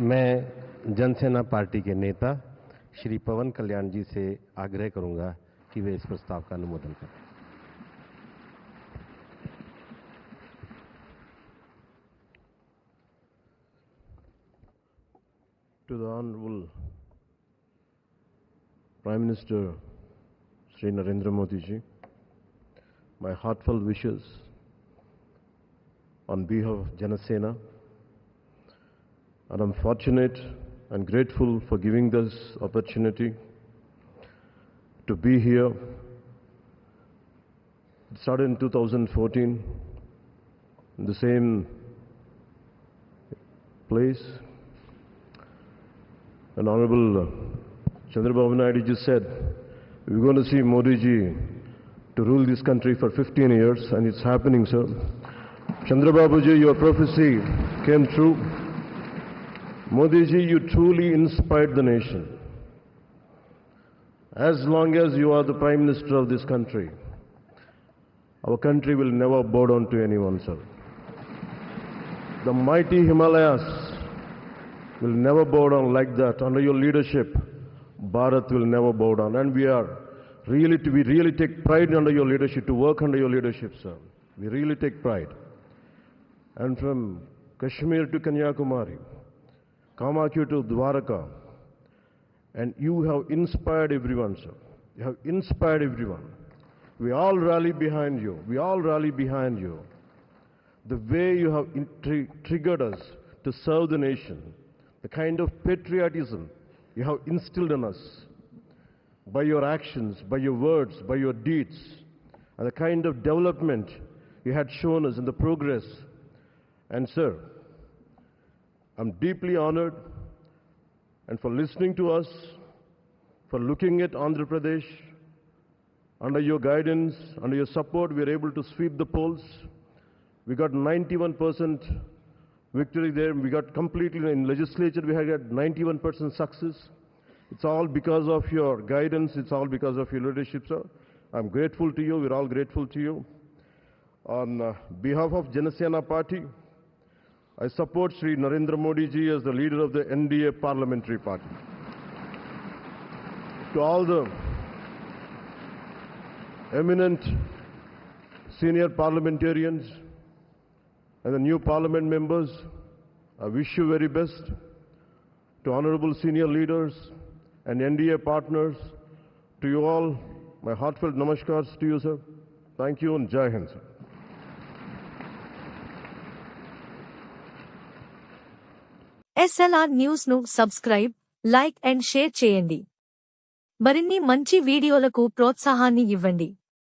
मैं जनसेना पार्टी के नेता श्री पवन कल्याण जी से आग्रह करूँगा कि वे इस प्रस्ताव का अनुमोदन करें। To the honourable prime minister Shri Narendra Modi ji my heartful wishes on behalf Janasena and I'm fortunate and grateful for giving this opportunity to be here. It started in 2014 in the same place. And Honorable Chandrababu Naidu just said, we're going to see Modi ji to rule this country for 15 years, and it's happening, sir. Chandrababu ji, your prophecy came true. Modi ji, you truly inspired the nation. As long as you are the Prime Minister of this country, our country will never bow down to anyone, sir. The mighty Himalayas will never bow down like that. Under your leadership, Bharat will never bow down. And we are really, we really take pride under your leadership, to work under your leadership, sir. We really take pride. And from Kashmir to Kanyakumari, Kamakya to Dwaraka, and you have inspired everyone, sir. You have inspired everyone. We all rally behind you. We all rally behind you. The way you have triggered us to serve the nation, the kind of patriotism you have instilled in us by your actions, by your words, by your deeds, and the kind of development you had shown us in the progress. And, sir, I'm deeply honored and for listening to us, for looking at Andhra Pradesh. Under your guidance, under your support, we are able to sweep the polls. We got 91% victory there. We got completely in legislature, we had got 91% success. It's all because of your guidance. It's all because of your leadership, sir. I'm grateful to you. We're all grateful to you. On uh, behalf of Janasena Party, I support Sri Narendra Modi ji as the leader of the NDA parliamentary party. To all the eminent senior parliamentarians and the new parliament members, I wish you very best. To honorable senior leaders and NDA partners, to you all, my heartfelt namaskars to you, sir. Thank you and Jai Hind, sir. SLR న్యూస్ను subscribe like and share చేయండి. మరిన్ని మంచి వీడియోలకు ప్రోత్సాహాన్ని ఇవ్వండి.